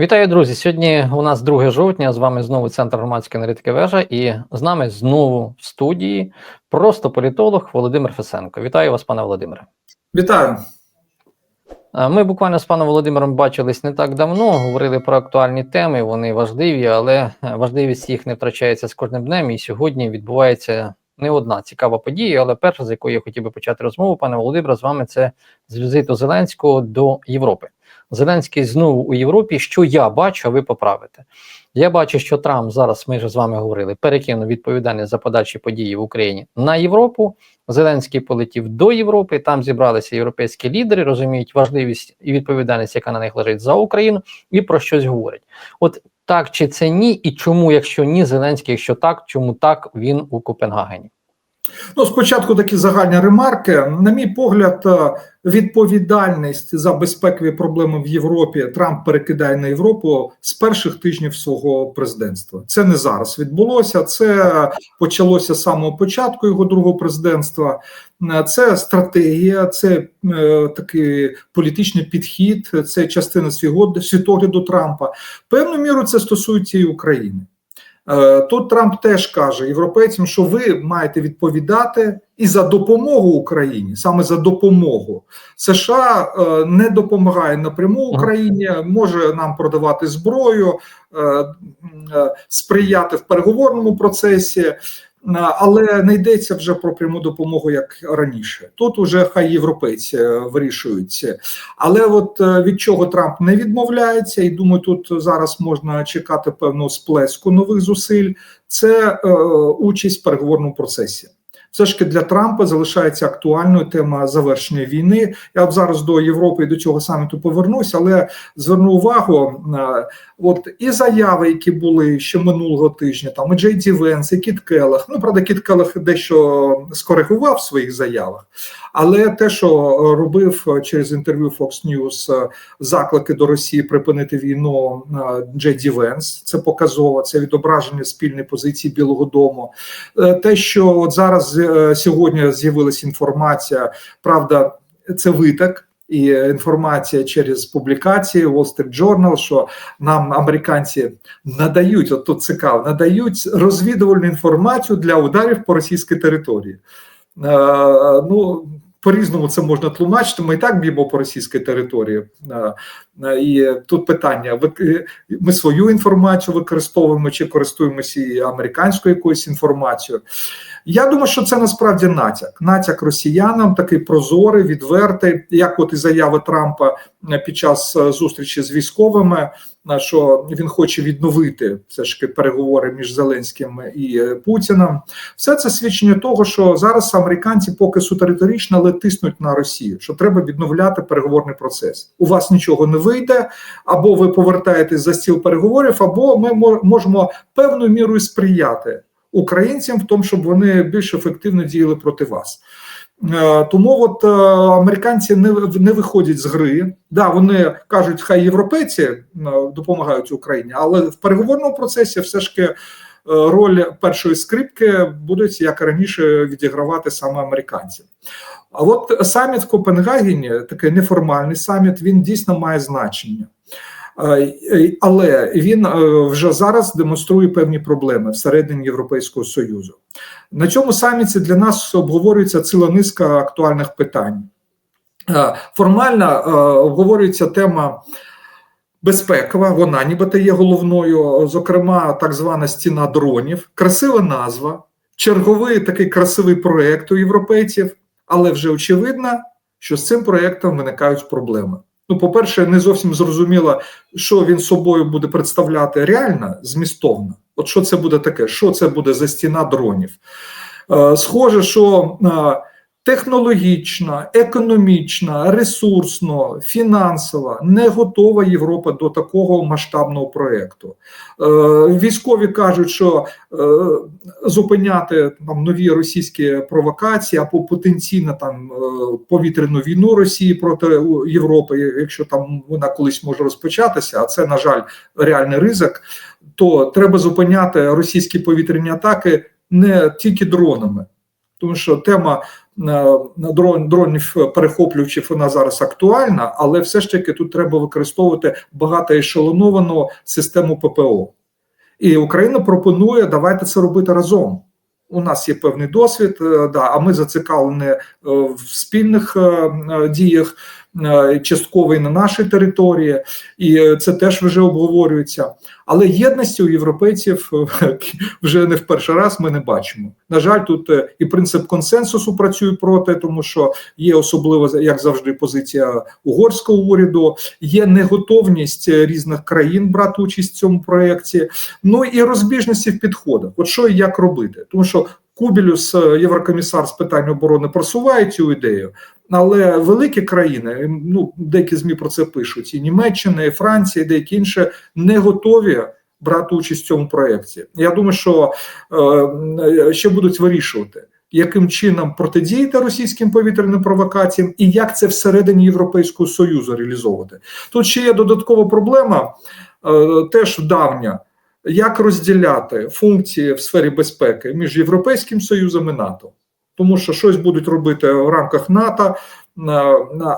Вітаю, друзі! Сьогодні у нас 2 жовтня. З вами знову Центр громадської аналітики вежа, і з нами знову в студії просто політолог Володимир Фесенко. Вітаю вас, пане Володимире. Вітаю. Е, Ми буквально з паном Володимиром бачились не так давно, говорили про актуальні теми. Вони важливі, але е, важливість їх не втрачається з кожним днем. І сьогодні відбувається не одна цікава подія, але перша, з якої я хотів би почати розмову, пане Володимире, з вами це з візиту Зеленського до Європи. Зеленський знову у Європі. Що я бачу, ви поправите. Я бачу, що Трамп зараз, ми вже з вами говорили, перекинув відповідальність за подальші події в Україні на Європу. Зеленський полетів до Європи. Там зібралися європейські лідери, розуміють важливість і відповідальність, яка на них лежить за Україну, і про щось говорять. От так чи це ні, і чому, якщо ні, Зеленський, якщо так, чому так він у Копенгагені? Ну, спочатку такі загальні ремарки. На мій погляд, е, відповідальність за безпекові проблеми в Європі Трамп перекидає на Європу з перших тижнів свого президентства. Це не зараз відбулося. Це почалося з самого початку його другого президентства. Е, Це стратегія, це е, такий політичний підхід, це частина світогляду Трампа. Певну міру це стосується і України. Е, Тут Трамп теж каже європейцям, що ви маєте відповідати і за допомогу Україні, саме за допомогу. США е, не допомагає напряму Україні, може нам продавати зброю, е, сприяти в переговорному процесі. Е, Але не йдеться вже про пряму допомогу як раніше. Тут уже хай європейці вирішуються. вирішують. Але от е, від чого Трамп не відмовляється, і думаю, тут зараз можна чекати певного сплеску нових зусиль. Це е, участь в переговорному процесі. Все ж таки для Трампа залишається актуальною тема завершення війни. Я б зараз до Європи і до цього саміту повернусь, але зверну увагу е, от і заяви, які були ще минулого тижня, там і Джей Ді Венс, і Кіт Келлах. Ну правда, Кіт Келлах дещо скоригував в своїх заявах, але те, що робив через інтерв'ю Fox News е, заклики до Росії припинити війну е, Джей Ді Венс, це показово, це відображення спільної позиції Білого Дому. Те, що от зараз сьогодні з'явилася інформація, правда, це виток. І інформація через публікації Wall Street Journal, що нам американці надають, от тут цікаво, надають розвідувальну інформацію для ударів по російській території. Е, ну, по-різному це можна тлумачити. Ми і так б'ємо по російській території. Е, е, І тут питання: е, ми свою інформацію використовуємо чи користуємося і американською якоюсь інформацією. Я думаю, що це насправді натяк. Натяк росіянам, такий прозорий, відвертий, як от і заяви Трампа е, під час е, зустрічі з військовими, е, що він хоче відновити все ж таки переговори між Зеленським і Путіним. Все це свідчення того, що зараз американці поки суто риторично, але тиснуть на Росію, що треба відновляти переговорний процес. У вас нічого не вийде, або ви повертаєтесь за стіл переговорів, або ми мо- можемо певною мірою сприяти українцям в тому, щоб вони більш ефективно діяли проти вас. Е, Тому от е, американці не, не виходять з гри. Да, вони кажуть, хай європейці е, допомагають Україні, але в переговорному процесі все ж таки роль першої скрипки будуть як раніше відігравати саме американці. А от саміт в Копенгагені, такий неформальний саміт, він дійсно має значення. Е, е, Але він е, вже зараз демонструє певні проблеми всередині Європейського союзу. На цьому саміті для нас обговорюється ціла низка актуальних питань. Формально обговорюється тема безпекова, вона нібито є головною, зокрема, так звана стіна дронів, красива назва, черговий такий красивий проєкт у європейців, але вже очевидно, що з цим проєктом виникають проблеми. Ну, по-перше, не зовсім зрозуміло, що він собою буде представляти реально, змістовно. От що це буде таке? Що це буде за стіна дронів? Е, Схоже, що е, технологічно, економічно, ресурсно, фінансово не готова Європа до такого масштабного проєкту. Е, Військові кажуть, що е, зупиняти там нові російські провокації або потенційно там е, повітряну війну Росії проти Європи, якщо там вона колись може розпочатися, а це на жаль реальний ризик. То треба зупиняти російські повітряні атаки не тільки дронами, тому що тема дрон, дронів перехоплювачів вона зараз актуальна, але все ж таки тут треба використовувати багато ешелоновану систему ППО. І Україна пропонує давайте це робити разом. У нас є певний досвід, е, да, а ми зацікавлені е, в спільних е, діях, частково і на нашій території, і е, це теж вже обговорюється. Але єдності у європейців е, вже не в перший раз ми не бачимо. На жаль, тут е, і принцип консенсусу працює проти, тому що є особливо як завжди позиція угорського уряду, є неготовність е, різних країн брати участь в цьому проєкті. Ну і розбіжності в підходах. От що і як робити, тому що. Кубілюс, е, єврокомісар з питань оборони, просуває цю ідею, але великі країни, ну деякі змі про це пишуть, і Німеччина, і Франція, і деякі інші не готові брати участь в цьому проєкті. Я думаю, що е, ще будуть вирішувати. Яким чином протидіяти російським повітряним провокаціям, і як це всередині Європейського союзу реалізовувати? Тут ще є додаткова проблема, е, теж давня як розділяти функції в сфері безпеки між Європейським Союзом і НАТО, тому що щось будуть робити в рамках НАТО,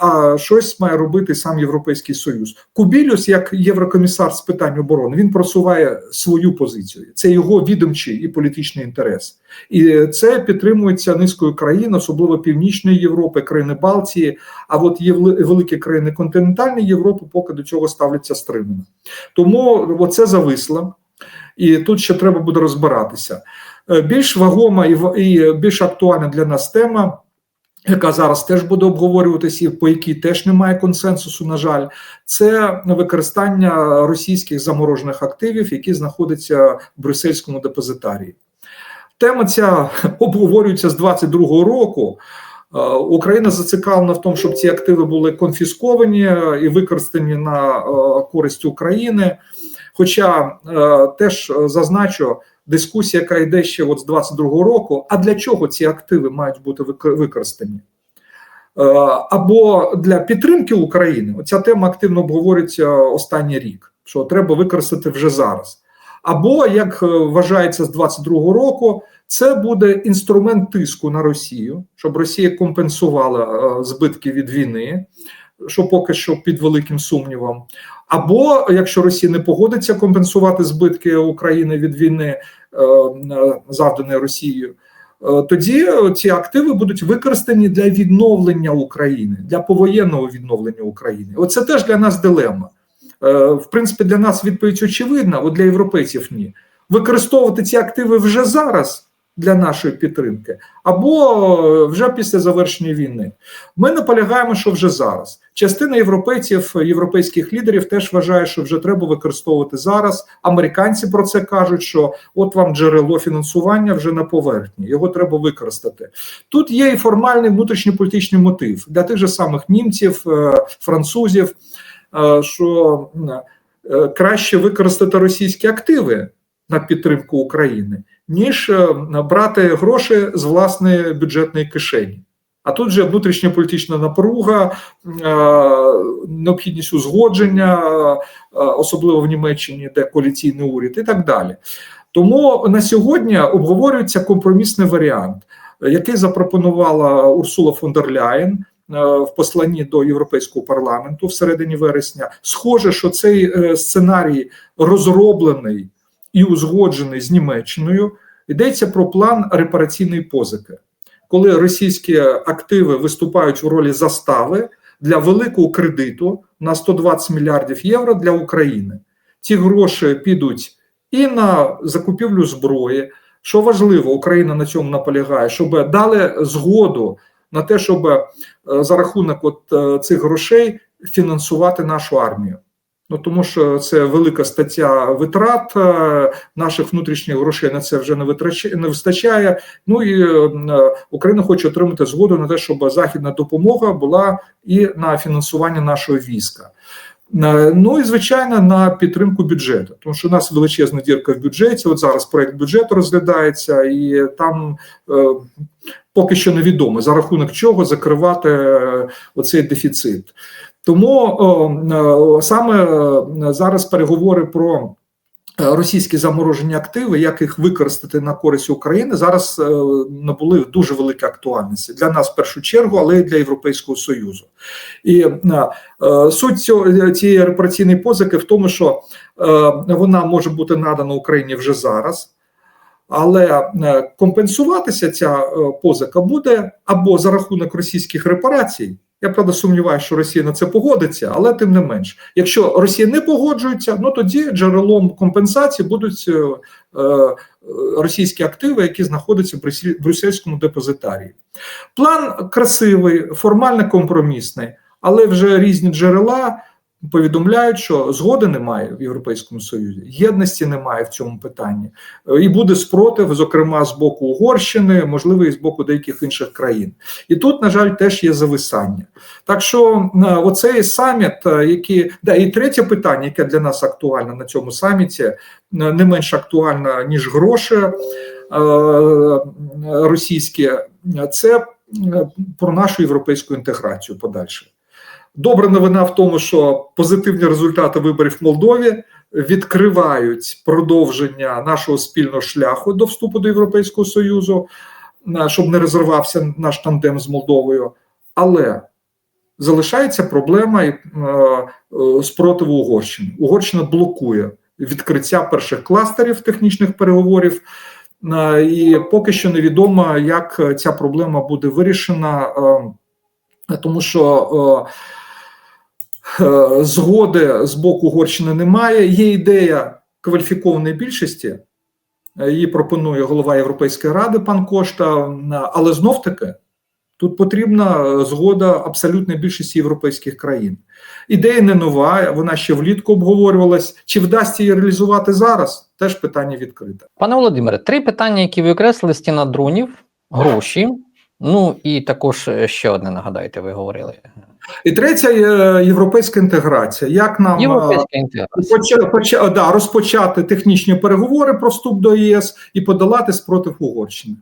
а щось має робити сам Європейський Союз. Кубілюс, як єврокомісар з питань оборони, він просуває свою позицію. Це його відомчий і політичний інтерес, і це підтримується низкою країн, особливо Північної Європи, країни Балтії. А от є великі країни континентальної Європи, поки до цього ставляться стримано. Тому оце зависло. І тут ще треба буде розбиратися. Більш вагома і більш актуальна для нас тема, яка зараз теж буде обговорюватися, і по якій теж немає консенсусу, на жаль, це використання російських заморожених активів, які знаходяться в брюссельському депозитарії. Тема ця обговорюється з 22-го року. Україна зацікавлена в тому, щоб ці активи були конфісковані і використані на користь України. Хоча е, теж зазначу дискусія, яка йде ще от з 22-го року. А для чого ці активи мають бути використані? Е, або для підтримки України оця тема активно обговорюється останній рік, що треба використати вже зараз. Або як вважається з 22-го року, це буде інструмент тиску на Росію, щоб Росія компенсувала е, збитки від війни, що поки що під великим сумнівом. Або якщо Росія не погодиться компенсувати збитки України від війни, е, завданої Росією, е, тоді ці активи будуть використані для відновлення України, для повоєнного відновлення України. Оце теж для нас дилема. Е, в принципі, для нас відповідь очевидна, от для європейців ні. Використовувати ці активи вже зараз для нашої підтримки, або вже після завершення війни. Ми наполягаємо, що вже зараз. Частина європейців, європейських лідерів теж вважає, що вже треба використовувати зараз. Американці про це кажуть, що от вам джерело фінансування вже на поверхні, його треба використати. Тут є і формальний внутрішньополітичний мотив для тих же самих німців, французів, що краще використати російські активи на підтримку України ніж е, брати гроші з власної бюджетної кишені. А тут же внутрішньополітична напруга, е, необхідність узгодження, е, особливо в Німеччині, де коаліційний уряд, і так далі. Тому на сьогодні обговорюється компромісний варіант, який запропонувала Урсула фон дер Ляєн в посланні до Європейського парламенту в середині вересня. Схоже, що цей сценарій розроблений і узгоджений з Німеччиною, йдеться про план репараційної позики, коли російські активи виступають в ролі застави для великого кредиту на 120 мільярдів євро для України. Ці гроші підуть і на закупівлю зброї. Що важливо, Україна на цьому наполягає, щоб дали згоду на те, щоб е, за рахунок от е, цих грошей фінансувати нашу армію. Ну тому що це велика стаття витрат е, наших внутрішніх грошей на це вже не витрачає, не вистачає. Ну і е, Україна хоче отримати згоду на те, щоб західна допомога була і на фінансування нашого війська. Е, ну і звичайно на підтримку бюджету, тому що у нас величезна дірка в бюджеті. От зараз проект бюджету розглядається, і там е, поки що невідомо за рахунок чого закривати оцей дефіцит. Тому о, саме зараз переговори про е, російські заморожені активи, як їх використати на користь України, зараз е, набули дуже великі актуальності для нас в першу чергу, але й для Європейського Союзу. І е, е, суть цього, цієї репараційної позики в тому, що е, вона може бути надана Україні вже зараз. Але е, компенсуватися ця е, позика буде або за рахунок російських репарацій. Я правда сумніваюся, що Росія на це погодиться, але тим не менш, якщо Росія не погоджується, ну тоді джерелом компенсації будуть е, е, російські активи, які знаходяться в Брюссель- брюссельському депозитарії. План красивий, формально компромісний, але вже різні джерела повідомляють, що згоди немає в Європейському Союзі, єдності немає в цьому питанні, Е, і буде спротив, зокрема з боку Угорщини, можливо, і з боку деяких інших країн. І тут, на жаль, теж є зависання. Так що е, оцей саміт, е, який да, і третє питання, яке для нас актуальне на цьому саміті, не менш актуальне ніж гроші російські, це про нашу європейську інтеграцію подальше. Добра новина в тому, що позитивні результати виборів в Молдові відкривають продовження нашого спільного шляху до вступу до Європейського Союзу, щоб не розривався наш тандем з Молдовою. Але залишається проблема е, е, спротиву Угорщини. Угорщина блокує відкриття перших кластерів технічних переговорів. Е, І поки що невідомо, як е, ця проблема буде вирішена, е, тому що е, е, згоди з боку Угорщини немає. Є ідея кваліфікованої більшості. е, Її пропонує голова Європейської ради пан Кошта, м, але знов таки тут потрібна е, згода абсолютної більшості європейських країн. Ідея не нова, вона ще влітку обговорювалась. Чи вдасться її реалізувати зараз? Теж питання відкрите. Пане Володимире, три питання, які ви окреслили: стіна дронів, гроші. Ну і також е, ще одне нагадайте, ви говорили. І третя е, європейська інтеграція. Як нам е, інтеграція. Поча, да, розпочати технічні переговори про вступ до ЄС і подолати спротив Угорщини.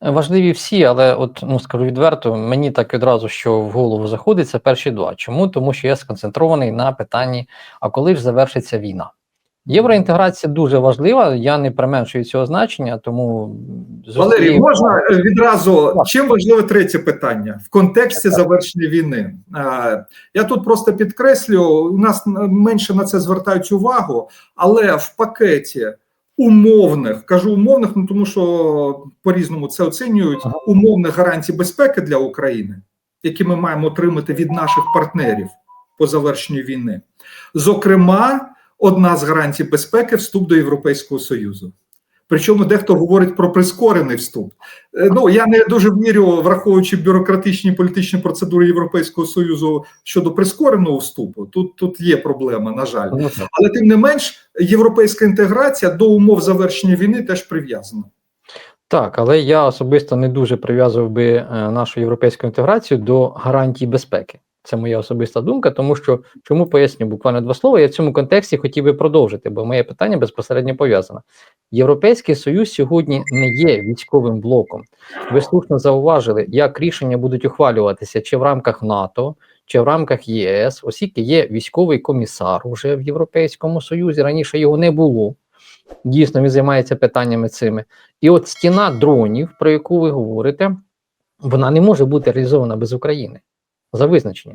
Важливі всі, але от ну скажу відверто, мені так відразу, що в голову заходиться перші два. Чому? Тому що я сконцентрований на питанні: а коли ж завершиться війна? Євроінтеграція дуже важлива, я не применшую цього значення, тому Валерій, зустрів- можна відразу чим важливе третє питання в контексті завершення війни? Я тут просто підкреслю, у нас менше на це звертають увагу, але в пакеті умовних кажу умовних, ну тому що по-різному це оцінюють Ага. умовних гарантій безпеки для України, які ми маємо отримати від наших партнерів по завершенню війни. Зокрема, одна з гарантій безпеки вступ до Європейського Союзу. Причому дехто говорить про прискорений вступ. Е, Ну я не дуже вірю, враховуючи бюрократичні політичні процедури Європейського союзу щодо прискореного вступу. Тут тут є проблема, на жаль, Ну, але тим не менш, європейська інтеграція до умов завершення війни теж прив'язана. Так, але я особисто не дуже прив'язував би е, нашу європейську інтеграцію до гарантій безпеки. Це моя особиста думка, тому що чому поясню буквально два слова. Я в цьому контексті хотів би продовжити, бо моє питання безпосередньо пов'язане. Європейський союз сьогодні не є військовим блоком. Ви слушно зауважили, як рішення будуть ухвалюватися чи в рамках НАТО, чи в рамках ЄС, оскільки є військовий комісар уже в Європейському Союзі. Раніше його не було. Дійсно, він займається питаннями цими. І от стіна дронів, про яку ви говорите, вона не може бути реалізована без України за визначенням.